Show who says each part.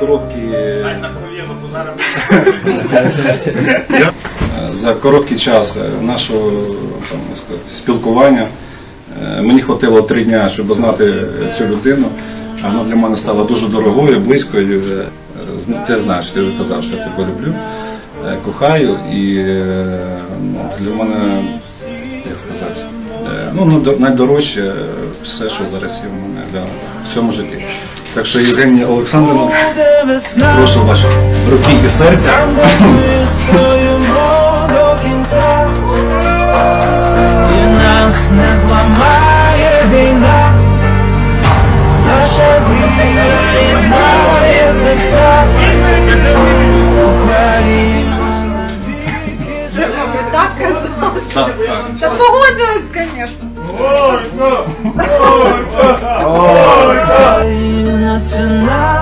Speaker 1: короткі
Speaker 2: зараз
Speaker 1: за короткий час е, нашого там, сказати, спілкування. е, Мені хватило три дні, щоб знати цю людину. Вона для мене стала дуже дорогою, близькою. Е, Ти знаєш, я вже казав, що я тебе люблю, е, кохаю. І е, ну, для мене, як сказати, е, ну, найдорожче е, все, що зараз є в мене для в цьому житті. Так що, Євгенія Олександрівна, прошу ваші руки і серця.
Speaker 3: і нас не зламає війна, наша єднає серця, Україна.
Speaker 4: Треба би так казати.
Speaker 1: Так, так.
Speaker 4: Та погодилась, звісно.
Speaker 3: tonight.